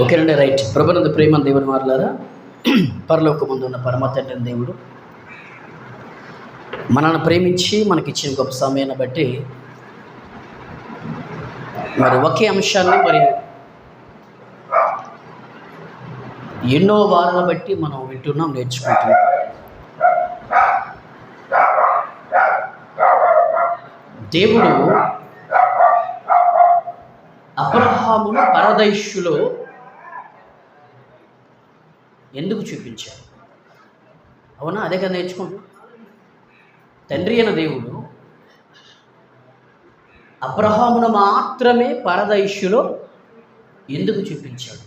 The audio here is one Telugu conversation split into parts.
ఓకేనండి రైట్. ప్రభునంద ప్రేమ దేవుని మారలారా పరలోక ముందు ఉన్న పరమ తండ్రి దేవుడు మనల్ని ప్రేమించి మనకిచ్చిన గొప్ప సమయాన్ని బట్టి మరి ఒకే అంశాన్ని మరి ఎన్నో వారాల బట్టి మనం వింటున్నాం నేర్చుకుంటున్నాం. దేవుడు అబ్రహామును పరదైష్యులో ఎందుకు చూపించారు? అవునా? అదే కదా నేర్చుకుంటాం తండ్రి అయిన దేవుడు అబ్రహామును మాత్రమే పరదైష్యులో ఎందుకు చూపించాడు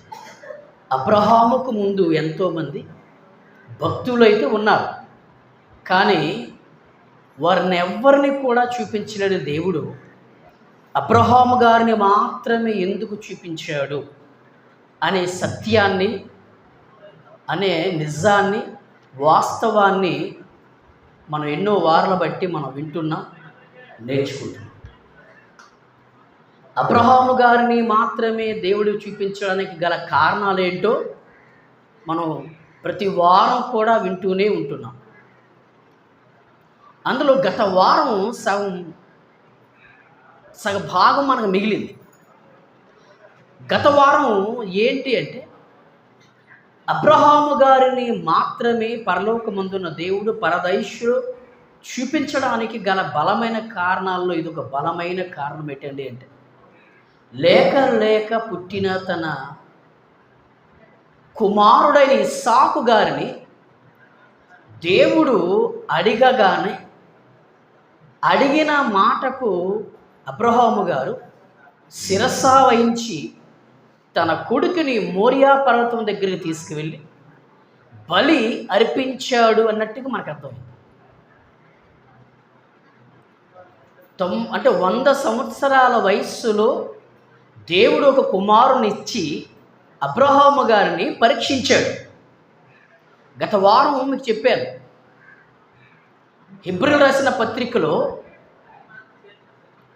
అబ్రహాముకు ముందు ఎంతోమంది భక్తులైతే ఉన్నారు. కానీ వారిని ఎవరిని కూడా చూపించలేని దేవుడు అబ్రహాము గారిని మాత్రమే ఎందుకు చూపించాడు అనే సత్యాన్ని అనే నిజాన్ని వాస్తవాన్ని మనం ఎన్నో వారాల బట్టి మనం వింటున్నాం నేర్చుకుంటున్నాం. అబ్రహాము గారిని మాత్రమే దేవుడు చూపించడానికి గల కారణాలు ఏంటో మనం ప్రతి వారం కూడా వింటూనే ఉంటున్నాం. అందులో గత వారం సగం సగ భాగం మనకు మిగిలింది. గత వారం ఏంటి అంటే అబ్రహాము గారిని మాత్రమే పరలోకమందున్న దేవుడు పరదైశ్యుడు చూపించడానికి గల బలమైన కారణాల్లో ఇది ఒక బలమైన కారణం ఏంటండి అంటే లేక లేక పుట్టిన తన కుమారుడైన ఇసాకు గారిని దేవుడు అడిగగానే అడిగిన మాటకు అబ్రహాము గారు శిరస వహించి తన కొడుకుని మోరియా పర్వతం దగ్గరికి తీసుకువెళ్ళి బలి అర్పించాడు అన్నట్టుగా మనకు అర్థమైంది. తొమ్ అంటే వంద సంవత్సరాల వయస్సులో దేవుడు ఒక కుమారునిచ్చి అబ్రహాము గారిని పరీక్షించాడు. గత వారం మీకు చెప్పాను హిబ్రిల్ రాసిన పత్రికలో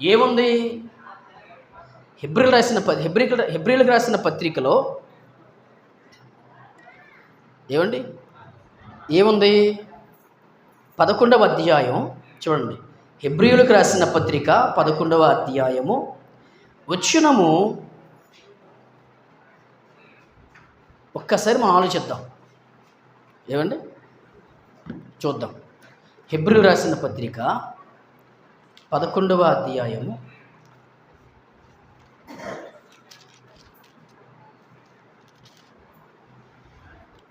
ఏముంది? హిబ్రిల్ రాసిన ప హిబ్రిల్ హిబ్రిల్కి రాసిన పత్రికలో ఏమండి ఏముంది? పదకొండవ అధ్యాయం చూడండి. హిబ్రియులకు రాసిన పత్రిక పదకొండవ అధ్యాయము. వచ్చినము ఒక్కసారి మనం ఆలోచిద్దాం. ఏమండి? చూద్దాం. హెబ్రిల్ రాసిన పత్రిక పదకొండవ అధ్యాయము.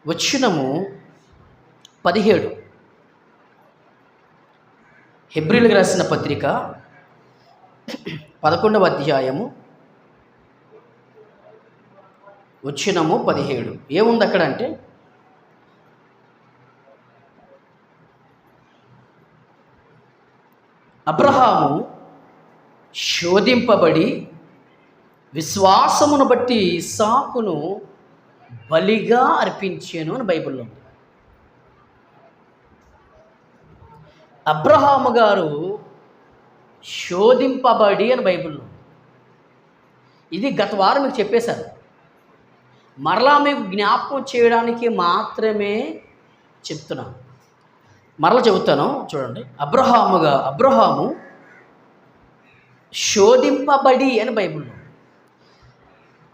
వచ్చినము పదిహేడు. హెబ్రిల్కి రాసిన పత్రిక పదకొండవ అధ్యాయము. వచ్చినము పదిహేడు. ఏముంది అక్కడ అంటే అబ్రహాము శోధింపబడి విశ్వాసమును బట్టి సాకును బలిగా అర్పించాను అని బైబిల్లో ఉంది. అబ్రహాము గారు శోధింపబడి అని బైబిల్లో ఇది గత వారం మీకు చెప్పేశారు. మరలా మీకు జ్ఞాపకం చేయడానికి మాత్రమే చెప్తున్నాను. మరలా చెబుతాను. చూడండి. అబ్రహాముగా అబ్రహాము శోధింపబడి అని బైబిల్లో.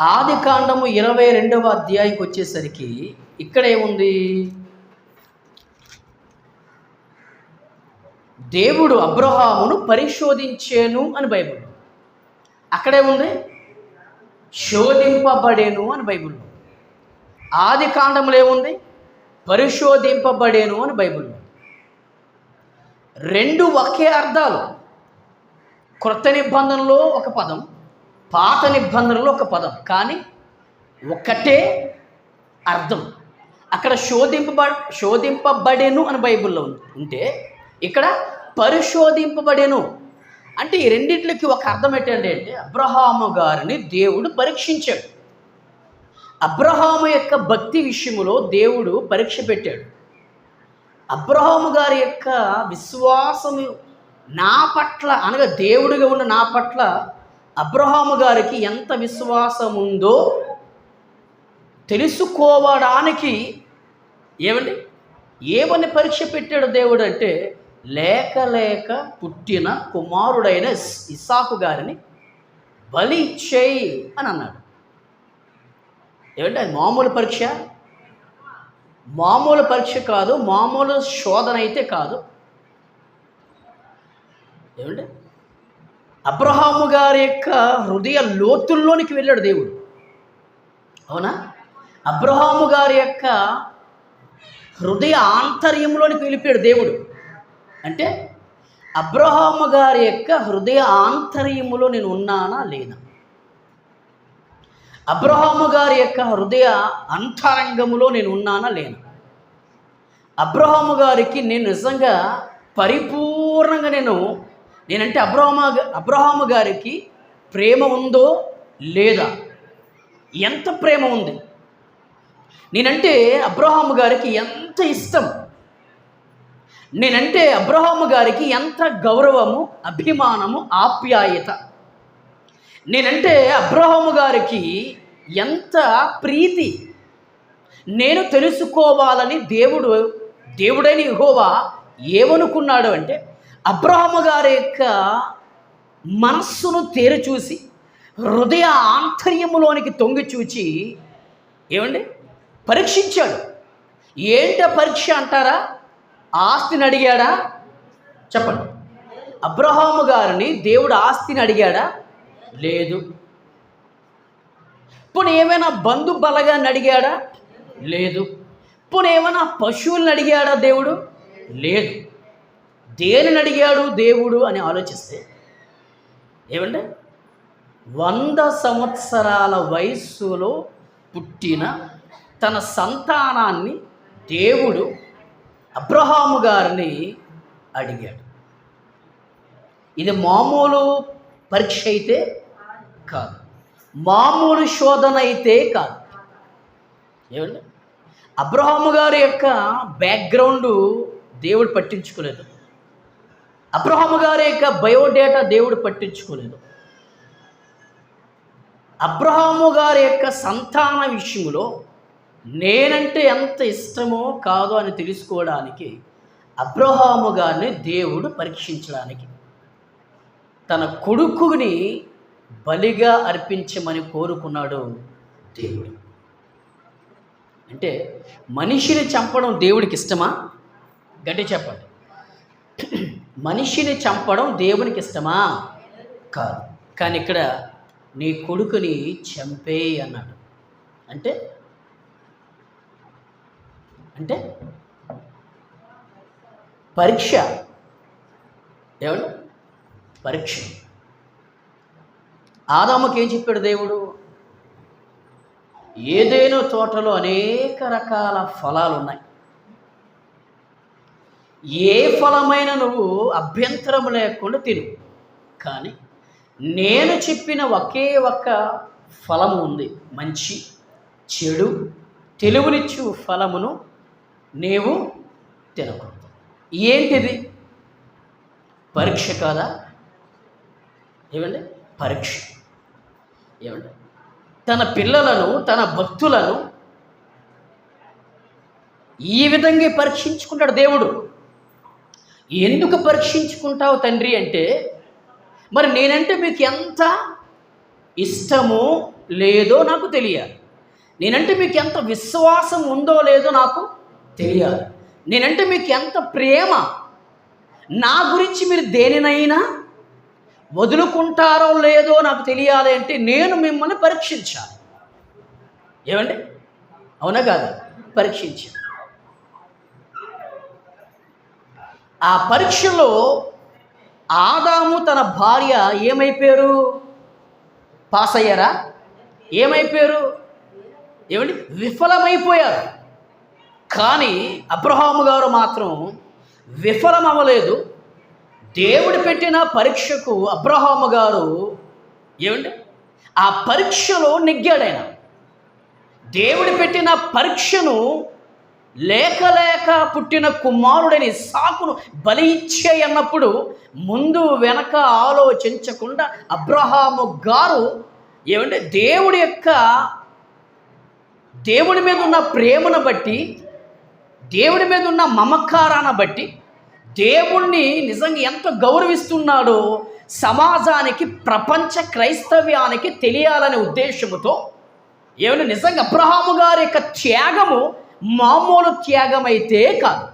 ఆది కాండము ఇరవై రెండవ అధ్యాయంకి వచ్చేసరికి ఇక్కడ ఏముంది దేవుడు అబ్రహామును పరిశోధించేను అని బైబిల్ అక్కడేముంది శోధింపబడేను అని బైబిల్లో. ఆది కాండంలో ఏముంది? పరిశోధింపబడేను అని బైబిల్లో. రెండు ఒకే అర్థాలు. క్రొత్త నిబంధనలో ఒక పదం పాత నిబంధనలో ఒక పదం కానీ ఒకటే అర్థం. అక్కడ శోధింపబ శోధింపబడేను అని బైబిల్లో ఉంటే ఇక్కడ పరిశోధింపబడేను. అంటే ఈ రెండింటికి ఒక అర్థం ఏంటంటే అంటే అబ్రహాము గారిని దేవుడు పరీక్షించాడు. అబ్రహాము యొక్క భక్తి విషయములో దేవుడు పరీక్ష పెట్టాడు. అబ్రహాము గారి యొక్క విశ్వాసము నా పట్ల అనగా దేవుడిగా ఉన్న నా పట్ల అబ్రహాము గారికి ఎంత విశ్వాసం ఉందో తెలుసుకోవడానికి ఏమండి? ఏమని పరీక్ష పెట్టాడు దేవుడు అంటే లేక లేక పుట్టిన కుమారుడైన ఇసాకు గారిని బలి చేయి అని అన్నాడు. ఏమంటే అది మామూలు పరీక్ష? మామూలు పరీక్ష కాదు మామూలు శోధన అయితే కాదు. ఏమంటే అబ్రహాము గారి యొక్క హృదయ లోతుల్లోనికి వెళ్ళాడు దేవుడు. అవునా? అబ్రహాము గారి యొక్క హృదయ ఆంతర్యంలోనికి వెళ్ళిపోయాడు దేవుడు. అంటే అబ్రహాము గారి యొక్క హృదయ ఆంతర్యములో నేను ఉన్నానా లేదా? అబ్రహాము గారి యొక్క హృదయ అంతరంగములో నేను ఉన్నానా లేను? అబ్రహాము గారికి నేను నిజంగా పరిపూర్ణంగా నేను నేనంటే అబ్రహమా అబ్రహాము గారికి ప్రేమ ఉందో లేదా? ఎంత ప్రేమ ఉంది? నేనంటే అబ్రహాము గారికి ఎంత ఇష్టం? నేనంటే అబ్రహాము గారికి ఎంత గౌరవము అభిమానము ఆప్యాయత? నేనంటే అబ్రహాము గారికి ఎంత ప్రీతి. నేను తెలుసుకోవాలని దేవుడు దేవుడైన యెహోవా ఏమనుకున్నాడు అంటే అబ్రహము గారి యొక్క మనస్సును తేరిచూసి హృదయ ఆంతర్యములోనికి తొంగి చూచి ఏమండి? పరీక్షించాడు. ఏంట పరీక్ష అంటారా? ఆస్తిని అడిగాడా? చెప్పండి. అబ్రహాము గారిని దేవుడు ఆస్తిని అడిగాడా? లేదు. ఇప్పుడు ఏమైనా బంధు బలగాన్ని అడిగాడా? లేదు. ఇప్పుడు ఏమైనా పశువులను అడిగాడా దేవుడు? లేదు. దేనిని అడిగాడు దేవుడు అని ఆలోచిస్తే? ఏమంటే వంద సంవత్సరాల వయస్సులో పుట్టిన తన సంతానాన్ని దేవుడు అబ్రహాము గారిని అడిగాడు. ఇది మామూలు పరీక్ష అయితే కాదు. మామూలు శోధన అయితే కాదు. ఏమండి? అబ్రహాము గారి యొక్క బ్యాక్గ్రౌండ్ దేవుడు పట్టించుకోలేదు. అబ్రహాము గారి యొక్క బయోడేటా దేవుడు పట్టించుకోలేదు. అబ్రహాము గారి యొక్క సంతాన విషయంలో నేనంటే ఎంత ఇష్టమో కాదో అని తెలుసుకోవడానికి అబ్రహాము గారిని దేవుడు పరీక్షించడానికి తన కొడుకుని బలిగా అర్పించమని కోరుకున్నాడు దేవుడు. అంటే మనిషిని చంపడం దేవుడికి ఇష్టమా? గట్టి చెప్పండి. మనిషిని చంపడం దేవునికి ఇష్టమా? కాదు. కానీ ఇక్కడ నీ కొడుకుని చంపే అన్నాడు. అంటే? అంటే? పరీక్ష. ఏమన్నా పరీక్ష. ఆదాముకి ఏం చెప్పాడు దేవుడు? ఏదైనా తోటలో అనేక రకాల ఫలాలు ఉన్నాయి ఏ ఫలమైన నువ్వు అభ్యంతరం లేకుండా తిను. కానీ నేను చెప్పిన ఒకే ఒక్క ఫలము ఉంది. మంచి చెడు తెలుగునిచ్చు ఫలమును నీవు తినకూడదు. ఏంటిది? పరీక్ష కాదా? ఏమండి? పరీక్ష. ఏమండి తన పిల్లలను తన భక్తులను ఈ విధంగా పరీక్షించుకుంటాడు దేవుడు. ఎందుకు పరీక్షించుకుంటావు తండ్రి అంటే మరి నేనంటే మీకు ఎంత ఇష్టమో లేదో నాకు తెలియాలి. నేనంటే మీకు ఎంత విశ్వాసం ఉందో లేదో నాకు తెలియాలి. నేనంటే మీకు ఎంత ప్రేమ నా గురించి మీరు దేనినైనా వదులుకుంటారో లేదో నాకు తెలియాలి అంటే నేను మిమ్మల్ని పరీక్షించాలి. ఏమండి? అవునా కాదా? పరీక్షించాలి. ఆ పరీక్షలో ఆదాము తన భార్య ఏమైపోయారు? పాస్ అయ్యారా? ఏమైపోయారు? ఏమండి? విఫలమైపోయారు. కానీ అబ్రహాము గారు మాత్రం విఫలం అవ్వలేదు దేవుడు పెట్టిన పరీక్షకు అబ్రహాము గారు ఏమండి? ఆ పరీక్షలో నిగ్గాడైన. దేవుడు పెట్టిన పరీక్షను లేక లేక పుట్టిన కుమారుడని సాకును బలి ఇచ్చే అన్నప్పుడు ముందు వెనక ఆలోచించకుండా అబ్రహాము గారు ఏమంటే దేవుడి యొక్క దేవుడి మీద ఉన్న ప్రేమను బట్టి దేవుడి మీద ఉన్న మమకారాన్ని బట్టి దేవుణ్ణి నిజంగా ఎంత గౌరవిస్తున్నాడో సమాజానికి ప్రపంచ క్రైస్తవ్యానికి తెలియాలనే ఉద్దేశముతో ఏమైనా నిజంగా అబ్రహాము గారి యొక్క త్యాగము మామూలు త్యాగమైతే కాదు.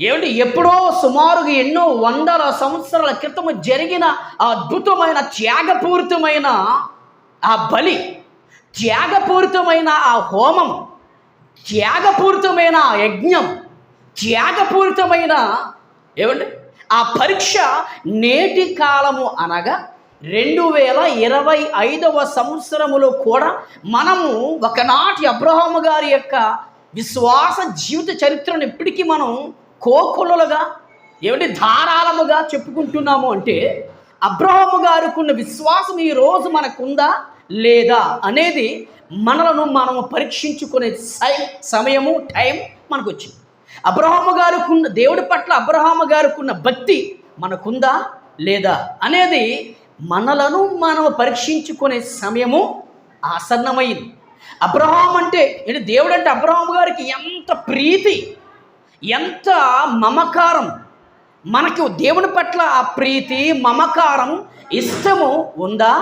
ఏమిటి ఎప్పుడో సుమారుగా ఎన్నో వందల సంవత్సరాల క్రితము జరిగిన అద్భుతమైన త్యాగపూరితమైన ఆ బలి త్యాగపూరితమైన ఆ హోమం త్యాగపూరితమైన ఆ యజ్ఞం త్యాగపూరితమైన ఏమండి? ఆ పరీక్ష నేటి కాలము అనగా రెండు వేల ఇరవై ఐదవ సంవత్సరములో కూడా మనము ఒకనాటి అబ్రహాము గారి యొక్క విశ్వాస జీవిత చరిత్రను ఇప్పటికీ మనం కోకొలలుగా ఏమిటి ధారాళముగా చెప్పుకుంటున్నాము అంటే అబ్రహాము గారికి ఉన్న విశ్వాసం ఈ రోజు మనకుందా లేదా అనేది మనలను మనము పరీక్షించుకునే సై సమయము టైం మనకు వచ్చింది అబ్రహాము గారుకున్న దేవుడి పట్ల అబ్రహాము గారుకున్న భక్తి మనకుందా లేదా అనేది మనలను మనం పరీక్షించుకునే సమయము ఆసన్నమైంది. అబ్రహాం అంటే ఏంటి? దేవుడు అంటే అబ్రహాం గారికి ఎంత ప్రీతి ఎంత మమకారం మనకు దేవుని పట్ల ఆ ప్రీతి మమకారం ఇష్టము ఉందా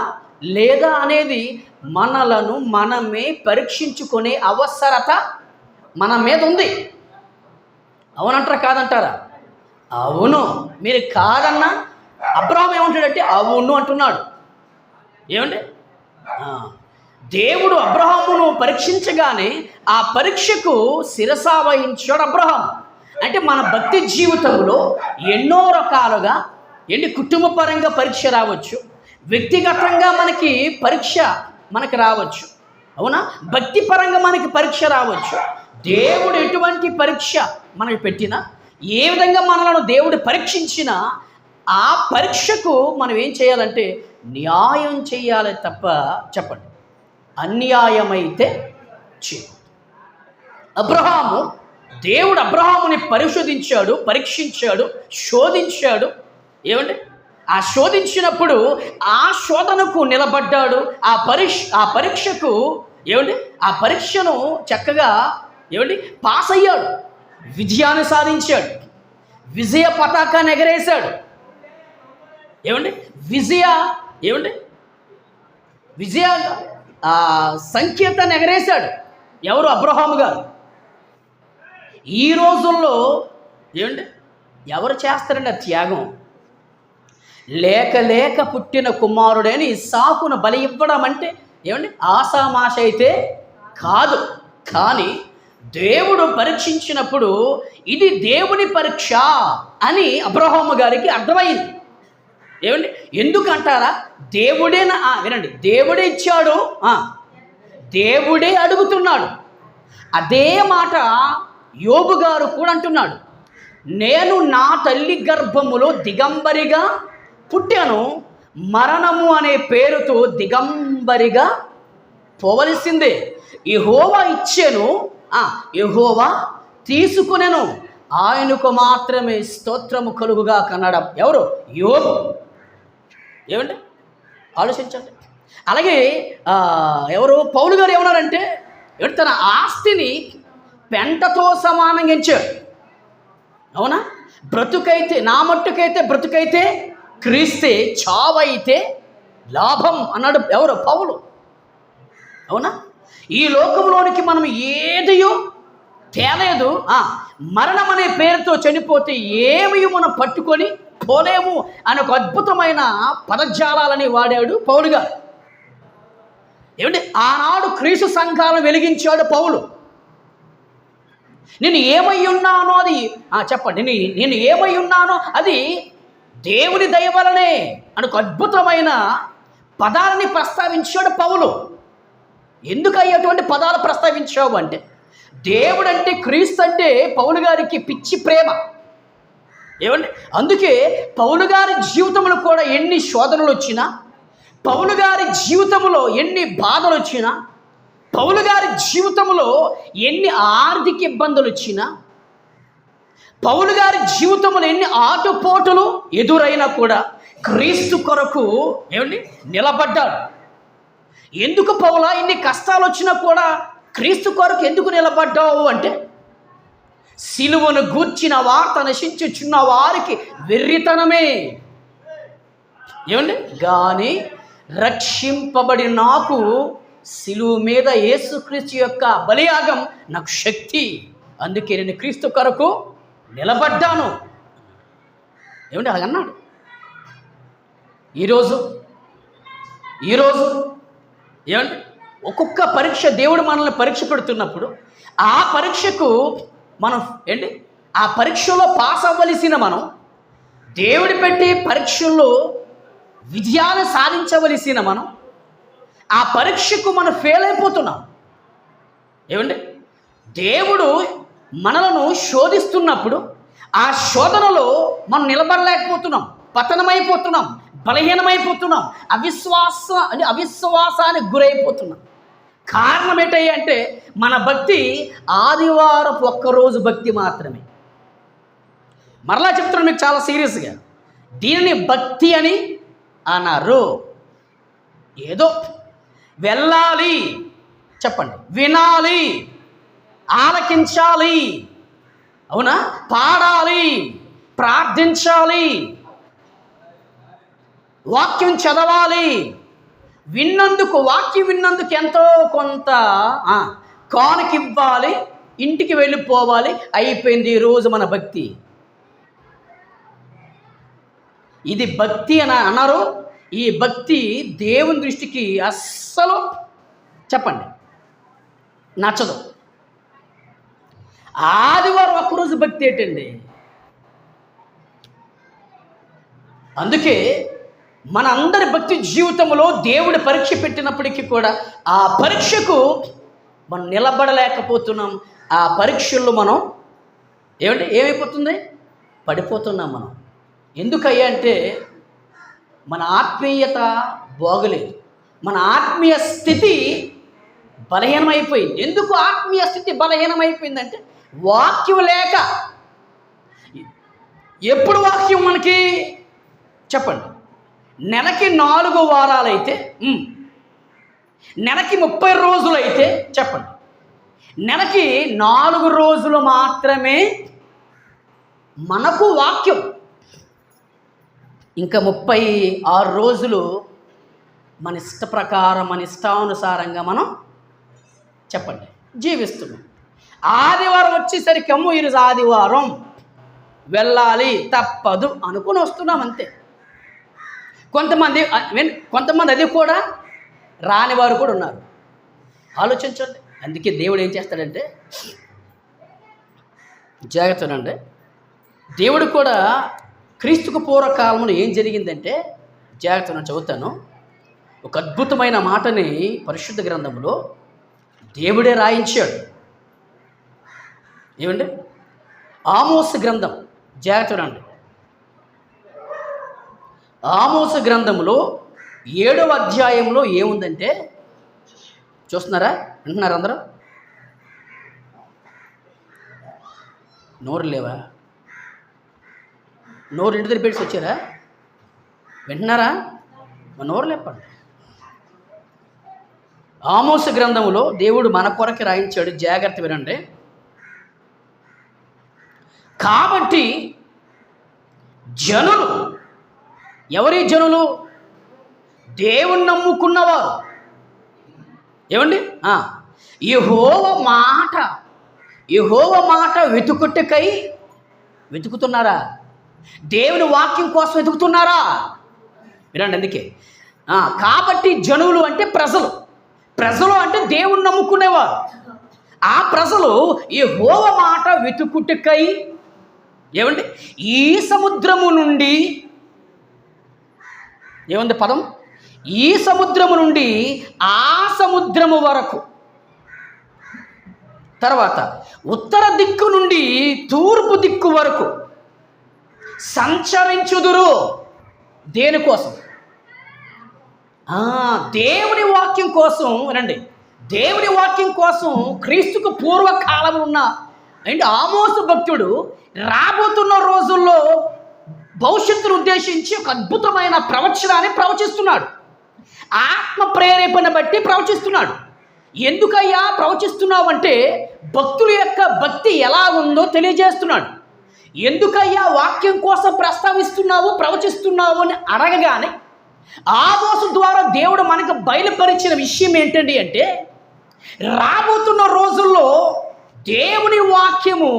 లేదా అనేది మనలను మనమే పరీక్షించుకునే అవసరత మన మీద ఉంది. అవునంటారా కాదంటారా? అవును. మీరు కాదన్నా అబ్రహం ఏమంటాడంటే అవును అంటున్నాడు. ఏమండి? దేవుడు అబ్రహామును పరీక్షించగానే ఆ పరీక్షకు శిరస వహించాడు అబ్రహాం. అంటే మన భక్తి జీవితంలో ఎన్నో రకాలుగా ఎన్ని కుటుంబ పరంగా పరీక్ష రావచ్చు వ్యక్తిగతంగా మనకి పరీక్ష మనకి రావచ్చు. అవునా? భక్తి పరంగా మనకి పరీక్ష రావచ్చు. దేవుడు ఎటువంటి పరీక్ష మనకు పెట్టినా ఏ విధంగా మనలను దేవుడు పరీక్షించినా ఆ పరీక్షకు మనం ఏం చేయాలంటే న్యాయం చేయాలి తప్ప చెప్పండి. అన్యాయమైతే చే అబ్రహాము దేవుడు అబ్రహాముని పరిశోధించాడు పరీక్షించాడు శోధించాడు. ఏమండి? ఆ శోధించినప్పుడు ఆ శోధనకు నిలబడ్డాడు. ఆ పరీక్ష ఆ పరీక్షకు ఏమండి? ఆ పరీక్షను చక్కగా ఏమండి? పాస్ అయ్యాడు. విజయాన్ని సాధించాడు. విజయ పతాకాన్ని ఎగరేశాడు. ఏమండి? విజయ ఏమండి? విజయ సంకీర్తన ఎగరేశాడు. ఎవరు? అబ్రహాము గారు. ఈ రోజుల్లో ఏమండి? ఎవరు చేస్తారండి ఆ త్యాగం? లేక లేక పుట్టిన కుమారుడని సాకును బలి ఇవ్వడం అంటే ఏమండి? ఆసామాష అయితే కాదు. కానీ దేవుడు పరీక్షించినప్పుడు ఇది దేవుని పరీక్ష అని అబ్రహాము గారికి అర్థమైంది. ఏమండి? ఎందుకంటారా? దేవుడే నా- వినండి. దేవుడే ఇచ్చాడు. దేవుడే అడుగుతున్నాడు. అదే మాట యోబు గారు కూడా అంటున్నాడు. నేను నా తల్లి గర్భములో దిగంబరిగా పుట్టాను. మరణము అనే పేరుతో దిగంబరిగా పోవలసిందే. ఈ హోవా ఇచ్చాను. యహోవా తీసుకునేను. ఆయనకు మాత్రమే స్తోత్రము కలుగుగా కన్నడం ఎవరు? యో ఏమండి? ఆలోచించండి. అలాగే ఎవరు? పౌలు గారు ఏమన్నారంటే ఏమిటి తన ఆస్తిని పెంటతో సమానంగా అవునా? బ్రతుకైతే నా మట్టుకైతే బ్రతుకైతే క్రీస్తే చావైతే లాభం అన్నాడు ఎవరు? పౌలు. అవునా? ఈ లోకంలోనికి మనం ఏదియో తేలేదు. ఆ, మరణం అనే పేరుతో చనిపోతే ఏమి మనం పట్టుకొని పోలేము అనే ఒక అద్భుతమైన పదజాలాలని వాడాడు పౌలు గారు. ఏమంటే ఆనాడు క్రీస్తు సంఘాలను వెలిగించాడు పౌలు. నేను ఏమై ఉన్నానో అది ఆ, చెప్పండి నేను నేను ఏమై ఉన్నానో అది దేవుని దయ వలనే అని ఒక అద్భుతమైన పదాలని ప్రస్తావించాడు పౌలు. ఎందుకు అయ్యేటువంటి పదాలు ప్రస్తావించావు అంటే దేవుడు అంటే క్రీస్తు అంటే పౌలు గారికి పిచ్చి ప్రేమ. ఏమండి? అందుకే పౌలు గారి జీవితంలో కూడా ఎన్ని శోధనలు వచ్చినా పౌలు గారి జీవితంలో ఎన్ని బాధలు వచ్చినా పౌలు గారి జీవితంలో ఎన్ని ఆర్థిక ఇబ్బందులు వచ్చినా పౌలు గారి జీవితంలో ఎన్ని ఆటుపోటులు ఎదురైనా కూడా క్రీస్తు కొరకు ఏమండి? నిలబడ్డాడు. ఎందుకు పౌలా ఇన్ని కష్టాలు వచ్చినా కూడా క్రీస్తు కొరకు ఎందుకు నిలబడ్డావు అంటే సిలువను గూర్చిన వార్త నశించుచున్న వారికి వెర్రితనమే. ఏమండి? కానీ రక్షింపబడి నాకు సిలువ మీద యేసుక్రీస్తు యొక్క బలియాగం నాకు శక్తి. అందుకే నేను క్రీస్తు కొరకు నిలబడ్డాను. ఏమండి? అలాగన్నాడు. ఈరోజు ఈరోజు ఏమంటే ఒక్కొక్క పరీక్ష దేవుడు మనల్ని పరీక్ష పెడుతున్నప్పుడు ఆ పరీక్షకు మనం ఏంటి? ఆ పరీక్షలో పాస్ అవ్వలసిన మనం దేవుడు పెట్టే పరీక్షల్లో విజయాలు సాధించవలసిన మనం ఆ పరీక్షకు మనం ఫెయిల్ అయిపోతున్నాం. ఏమండి దేవుడు మనలను శోధిస్తున్నప్పుడు ఆ శోధనలో మనం నిలబడలేకపోతున్నాం పతనమైపోతున్నాం. బలహీనమైపోతున్నాం. అవిశ్వాస అంటే అవిశ్వాసానికి గురైపోతున్నాం. కారణం ఏంటయ్యా అంటే మన భక్తి ఆదివారపు ఒక్కరోజు భక్తి మాత్రమే. మరలా చెప్తున్నాను మీకు చాలా సీరియస్గా. దీనిని భక్తి అని అన్నారు. ఏదో వెళ్ళాలి. చెప్పండి. వినాలి. ఆలకించాలి. అవునా? పాడాలి. ప్రార్థించాలి. వాక్యం చదవాలి. విన్నందుకు వాక్యం విన్నందుకు ఎంతో కొంత కానుకివ్వాలి ఇంటికి వెళ్ళిపోవాలి అయిపోయింది ఈ రోజు మన భక్తి. ఇది భక్తి అని అన్నారు. ఈ భక్తి దేవుని దృష్టికి అస్సలు చెప్పండి. నచ్చదు. ఆదివారం ఒక్కరోజు భక్తి ఏంటండి? అందుకే మన అందరి భక్తి జీవితంలో దేవుడి పరీక్ష పెట్టినప్పటికీ కూడా ఆ పరీక్షకు మనం నిలబడలేకపోతున్నాం. ఆ పరీక్షల్లో మనం ఏమంటే ఏమైపోతుంది? పడిపోతున్నాం మనం. ఎందుకయ్యా అంటే మన ఆత్మీయత బాగలేదు. మన ఆత్మీయ స్థితి బలహీనమైపోయింది. ఎందుకు ఆత్మీయ స్థితి బలహీనమైపోయిందంటే వాక్యం లేక. ఎప్పుడు వాక్యం మనకి? చెప్పండి. నెలకి నాలుగు వారాలైతే నెలకి ముప్పై రోజులైతే చెప్పండి. నెలకి నాలుగు రోజులు మాత్రమే మనకు వాక్యం. ఇంకా ముప్పై ఆరు రోజులు మన ఇష్ట ప్రకారం మన ఇష్టానుసారంగా మనం చెప్పండి. జీవిస్తున్నాం. ఆదివారం వచ్చేసరికి అమ్ము ఈరోజు ఆదివారం. వెళ్ళాలి తప్పదు అనుకుని వస్తున్నాం అంతే. కొంతమంది కొంతమంది అది కూడా రాని వారు కూడా ఉన్నారు. ఆలోచించండి. అందుకే దేవుడు ఏం చేస్తాడంటే జాగ్రత్తనండి దేవుడు కూడా క్రీస్తుకు పూర్వకాలంలో ఏం జరిగిందంటే జాగ్రత్త నేను చదువుతాను. ఒక అద్భుతమైన మాటని పరిశుద్ధ గ్రంథంలో దేవుడే రాయించాడు. ఏమండి? ఆమోస్ గ్రంథం. జాగ్రత్త రండి ఆమోస గ్రంథంలో ఏడవ అధ్యాయంలో ఏముందంటే చూస్తున్నారా? వింటున్నారా అందరూ? నోరు లేవా? నోరు ఇంటి దగ్గర పెట్టి వచ్చారా? వింటున్నారా? మా నోరు లేపండి. ఆమోస గ్రంథములో దేవుడు మన కొరకు రాయించాడు జాగ్రత్త వినండి. కాబట్టి జనులు ఎవరి జనులు? దేవుణ్ణి నమ్ముకున్నవారు. ఏమండి? యహోవ మాట. యహోవ మాట వెతుకుటకై వెతుకుతున్నారా? దేవుని వాక్యం కోసం వెతుకుతున్నారా? వినండి అందుకే. కాబట్టి జనులు అంటే ప్రజలు. ప్రజలు అంటే దేవుణ్ణి నమ్ముకునేవారు. ఆ ప్రజలు ఈ హోవ మాట వెతుకుటకై ఏమండి? ఈ సముద్రము నుండి ఏముంది పదం? ఈ సముద్రము నుండి ఆ సముద్రము వరకు. తర్వాత ఉత్తర దిక్కు నుండి తూర్పు దిక్కు వరకు సంచరించుదురు దేనికోసం దేవుని వాక్యం కోసం వినండి. దేవుని వాక్యం కోసం క్రీస్తుకు పూర్వకాలం ఉన్న అండ్ ఆమోసు భక్తుడు రాబోతున్న రోజుల్లో భవిష్యత్తును ఉద్దేశించి ఒక అద్భుతమైన ప్రవచనాన్ని ప్రవచిస్తున్నాడు. ఆత్మ ప్రేరేపణ బట్టి ప్రవచిస్తున్నాడు. ఎందుకయ్యా ప్రవచిస్తున్నావు అంటే భక్తుల యొక్క భక్తి ఎలా ఉందో తెలియజేస్తున్నాడు. ఎందుకయ్యా వాక్యం కోసం ప్రస్తావిస్తున్నావు ప్రవచిస్తున్నావు అని అడగగానే ఆమోసు ద్వారా దేవుడు మనకు బయలుపరిచిన విషయం ఏంటండి అంటే రాబోతున్న రోజుల్లో దేవుని వాక్యము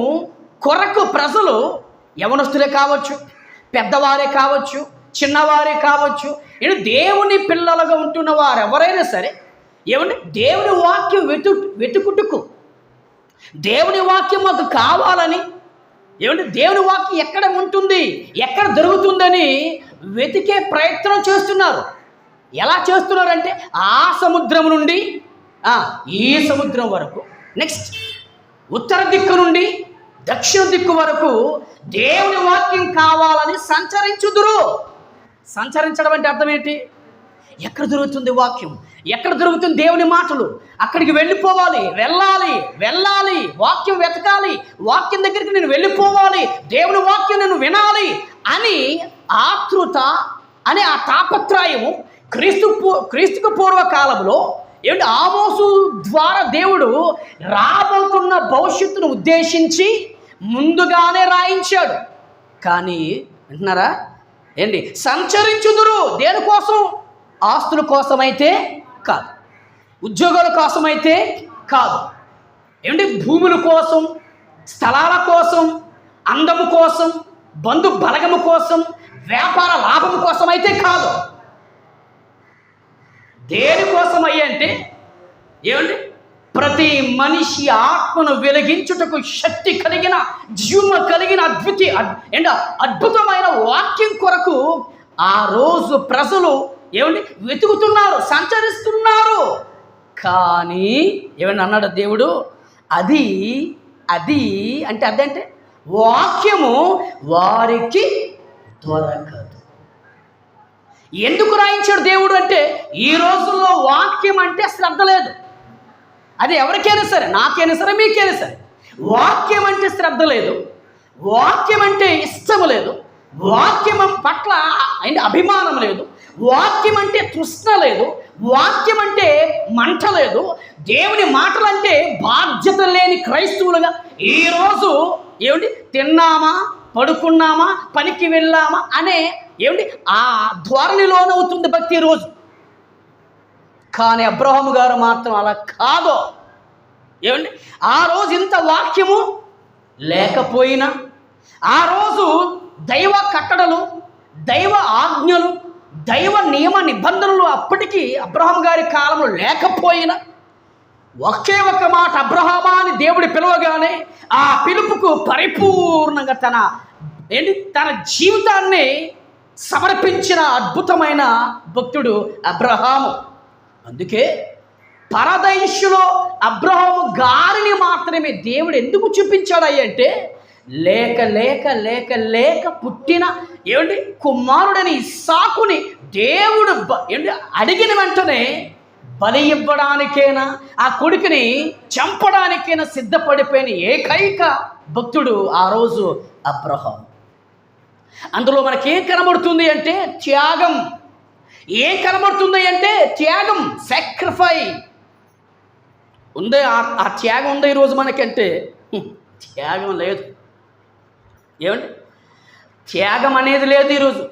కొరకు ప్రజలు యవనస్తులే కావచ్చు. పెద్దవారే కావచ్చు చిన్నవారే కావచ్చు ఇటు దేవుని పిల్లలుగా ఉంటున్న వారు ఎవరైనా సరే ఏమంటే దేవుని వాక్యం వెతు వెతుకుటుకు దేవుని వాక్యం మాకు కావాలని ఏమంటే దేవుని వాక్యం ఎక్కడ ఉంటుంది ఎక్కడ దొరుకుతుందని వెతికే ప్రయత్నం చేస్తున్నారు. ఎలా చేస్తున్నారంటే ఆ సముద్రం నుండి ఈ సముద్రం వరకు నెక్స్ట్ ఉత్తర దిక్కు నుండి దక్షిణ దిక్కు వరకు దేవుని వాక్యం కావాలని సంచరించుదురు. సంచరించడం అంటే అర్థం ఏంటి? ఎక్కడ దొరుకుతుంది వాక్యం? ఎక్కడ దొరుకుతుంది దేవుని మాటలు? అక్కడికి వెళ్ళిపోవాలి వెళ్ళాలి వెళ్ళాలి వాక్యం వెతకాలి వాక్యం దగ్గరికి నేను వెళ్ళిపోవాలి దేవుని వాక్యం నేను వినాలి అని ఆతృత అనే ఆ తాపత్రయము క్రీస్తు క్రీస్తుకు పూర్వకాలంలో ఏంటి ఆమోసు ద్వారా దేవుడు రాబోతున్న భవిష్యత్తును ఉద్దేశించి ముందుగానే రాయించాడు. కానీ వింటున్నారా? ఏంటి? సంచరించుదురు దేనికోసం? ఆస్తుల కోసమైతే కాదు. ఉద్యోగాల కోసమైతే కాదు. ఏమిటి భూముల కోసం స్థలాల కోసం అందము కోసం బంధు బలగము కోసం వ్యాపార లాభం కోసం అయితే కాదు. దేనికోసం అయ్యి అంటే ఏమండి? ప్రతి మనిషి ఆత్మను వెలిగించుటకు శక్తి కలిగిన జీవ కలిగిన అద్భుతి అండ్ అద్భుతమైన వాక్యం కొరకు ఆ రోజు ప్రజలు ఏమండి? వెతుకుతున్నారు సంచరిస్తున్నారు. కానీ ఏమని అన్నాడు దేవుడు? అది అది అంటే అదంటే వాక్యము వారికి దొరకదు. ఎందుకు రాయించాడు దేవుడు అంటే ఈ రోజుల్లో వాక్యం అంటే శ్రద్ధ లేదు. అది ఎవరికైనా సరే నాకైనా సరే మీకైనా సరే. వాక్యం అంటే శ్రద్ధ లేదు. వాక్యం అంటే ఇష్టం లేదు. వాక్యం పట్ల అయిన అభిమానం లేదు. వాక్యం అంటే తృష్ణ లేదు. వాక్యం అంటే మంట లేదు. దేవుని మాటలంటే బాధ్యత లేని క్రైస్తవులుగా ఈరోజు ఏమిటి తిన్నామా? పడుకున్నామా? పనికి వెళ్ళామా? అనే ఏమిటి ఆ ధోరణిలోనవుతుంది భక్తి ఈరోజు కానీ అబ్రహము గారు మాత్రం అలా కాదు. ఏమండి? ఆ రోజు ఇంత వాక్యము లేకపోయినా ఆ రోజు దైవ కట్టడలు దైవ ఆజ్ఞలు దైవ నియమ నిబంధనలు అప్పటికీ అబ్రహం గారి కాలంలో లేకపోయినా ఒకే ఒక మాట అబ్రహమా అని దేవుడి పిలవగానే ఆ పిలుపుకు పరిపూర్ణంగా తన ఏంటి? తన జీవితాన్ని సమర్పించిన అద్భుతమైన భక్తుడు అబ్రహాము. అందుకే పరదైష్యులో అబ్రహము గారిని మాత్రమే దేవుడు ఎందుకు చూపించాడయ్య అంటే లేక లేక లేక లేక పుట్టిన ఏమండి? కుమారుడని ఇస్సాకుని దేవుడు ఏంటి అడిగిన వెంటనే బలి ఇవ్వడానికైనా ఆ కొడుకుని చంపడానికైనా సిద్ధపడిపోయిన ఏకైక భక్తుడు ఆ రోజు అబ్రహం అందులో మనకేం కనబడుతుంది అంటే త్యాగం. ఏం కనబడుతుంది అంటే త్యాగం సాక్రిఫై ఉందే ఆ- ఆ త్యాగం ఉందా ఈరోజు మనకంటే. త్యాగం లేదు. ఏమండి? త్యాగం అనేది లేదు ఈరోజు.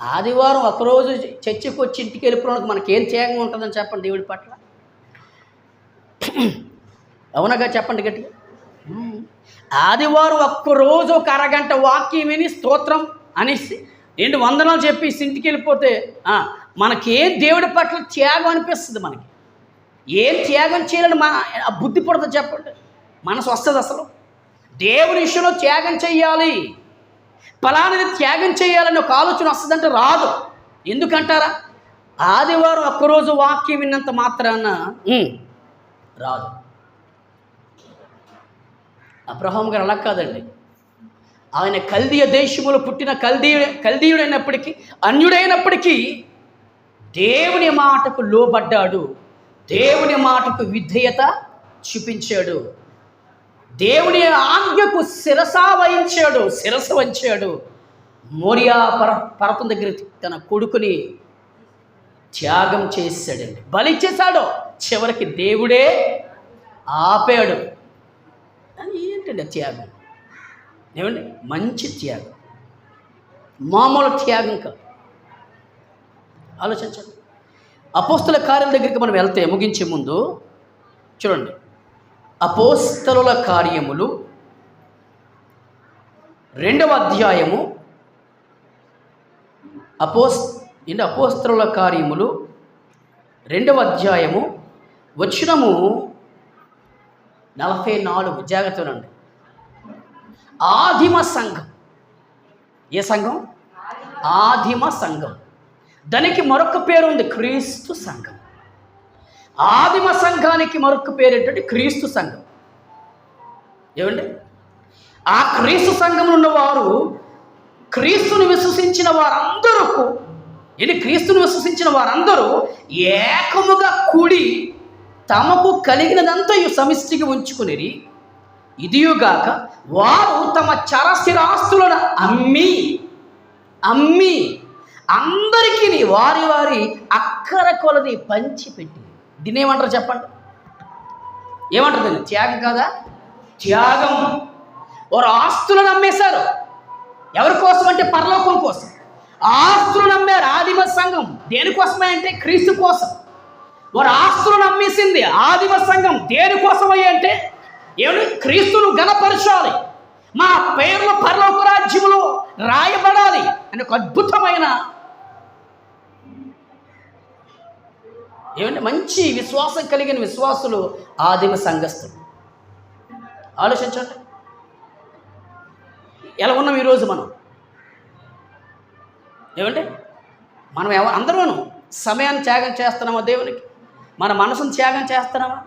ఆదివారం ఒకరోజు చర్చికి వచ్చి ఇంటికి వెళ్ళిపోవడానికి మనకేం త్యాగం ఉంటుందని చెప్పండి దేవుడి పట్ల? అవునగా చెప్పండి గట్టిగా. ఆదివారం ఒక్కరోజు ఒక అరగంట వాక్యం విని స్తోత్రం అనేసి ఏంటి వందనాలు చెప్పేసి ఇంటికి వెళ్ళిపోతే మనకి ఏ దేవుడి పట్ల త్యాగం అనిపిస్తుంది మనకి. ఏం త్యాగం చేయాలని మన బుద్ధి పడుతుంది చెప్పండి. మనసు వస్తుంది అసలు. దేవుని విషయంలో త్యాగం చెయ్యాలి. ఫలానిది త్యాగం చేయాలని ఒక ఆలోచన వస్తుందంటే రాదు. ఎందుకంటారా? ఆదివారం ఒక్కరోజు వాక్యం విన్నంత మాత్రాన రాదు. అబ్రహాం గారు అలా కాదండి. ఆయన కల్దీయ దేశములో పుట్టిన కల్దీ కల్దీయుడైనప్పటికీ అన్యుడైనప్పటికీ దేవుని మాటకు లోబడ్డాడు. దేవుని మాటకు విధేయత చూపించాడు. దేవుని ఆజ్ఞకు శిరస వహించాడు. శిరస వంచాడు. మోరియా పర పర్వతం దగ్గర తన కొడుకుని త్యాగం చేశాడండి. బలిచ్చేశాడు చివరికి దేవుడే ఆపాడు. అని ఏంటండి త్యాగం? ఏమండి? మంచి త్యాగం. మామూలు త్యాగం కాదు. ఆలోచించండి. అపోస్తుల కార్యం దగ్గరికి మనం వెళ్తే ముగించే ముందు చూడండి. అపోస్తలుల కార్యములు రెండవ అధ్యాయము అపోస్ ఏంటి? అపోస్తలుల కార్యములు రెండవ అధ్యాయము వచ్చినము నలభై నాలుగు. జాగ్రత్తనండి ఆదిమ సంఘం. ఏ సంఘం? ఆదిమ సంఘం. దానికి మరొక పేరు ఉంది క్రీస్తు సంఘం. ఆదిమ సంఘానికి మరొక పేరు ఏంటంటే క్రీస్తు సంఘం. ఏమండి? ఆ క్రీస్తు సంఘంలో ఉన్నవారు క్రీస్తుని విశ్వసించిన వారందరూ ఇది క్రీస్తుని విశ్వసించిన వారందరూ ఏకముగా కూడి తమకు కలిగినదంతయు సమిష్టిగా ఉంచుకునేది ఇదియుగాక వారు తమ చరస్థిరాస్తులను అమ్మి అమ్మి అందరికీ వారి వారి అక్కర కొలది పంచిపెట్టి దీన్ని ఏమంటారు చెప్పండి? ఏమంటారు దీన్ని? త్యాగం కాదా? త్యాగం. వారు ఆస్తులను అమ్మేశారు. ఎవరి కోసం అంటే పరలోకం కోసం. ఆస్తులను నమ్మారు ఆదిమ సంఘం. దేనికోసమే అంటే? క్రీస్తు కోసం. వారు ఆస్తులను అమ్మేసింది ఆదిమ సంఘం. దేనికోసమయ్యే అంటే? ఏమిటి క్రీస్తును గణపరచాలి మా పేర్లు పరలోక రాజ్యములు రాయబడాలి అని ఒక అద్భుతమైన ఏమంటే మంచి విశ్వాసం కలిగిన విశ్వాసులు ఆదిమ సంఘస్థులు. ఆలోచించండి. ఎలా ఉన్నాం ఈరోజు మనం? ఏమంటే మనం ఎవ అందరూను సమయాన్ని త్యాగం చేస్తున్నామా దేవునికి? మన మనసును త్యాగం చేస్తున్నామా?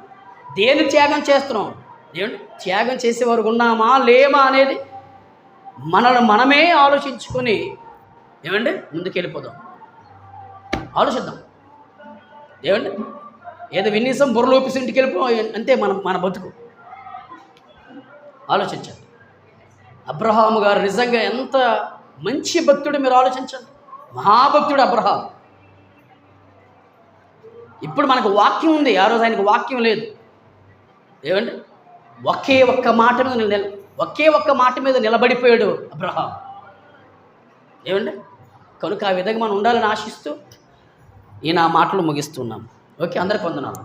దేని త్యాగం చేస్తున్నాం? ఏమండి? త్యాగం చేసేవారు ఉన్నామా లేమా అనేది మనల్ని మనమే ఆలోచించుకొని ఏమండి? ముందుకెళ్ళిపోదాం. ఆలోచిద్దాం. ఏమండి? ఏదో విన్నీసం బుర్రలోపిసి ఇంటికి వెళ్ళిపో అంతే మనం మన బతుకు. ఆలోచించండి. అబ్రహాము గారు నిజంగా ఎంత మంచి భక్తుడు మీరు ఆలోచించండి. మహాభక్తుడు అబ్రహాం. ఇప్పుడు మనకు వాక్యం ఉంది ఆ రోజు ఆయనకు వాక్యం లేదు. ఏమండి? ఒకే ఒక్క మాట మీద నిల ఒకే ఒక్క మాట మీద నిలబడిపోయాడు అబ్రహాం. ఏమండి? కనుక ఆ విధంగా మనం ఉండాలని ఆశిస్తూ ఈ నా మాటలు ముగిస్తున్నాం. ఓకే అందరికి వందనాలు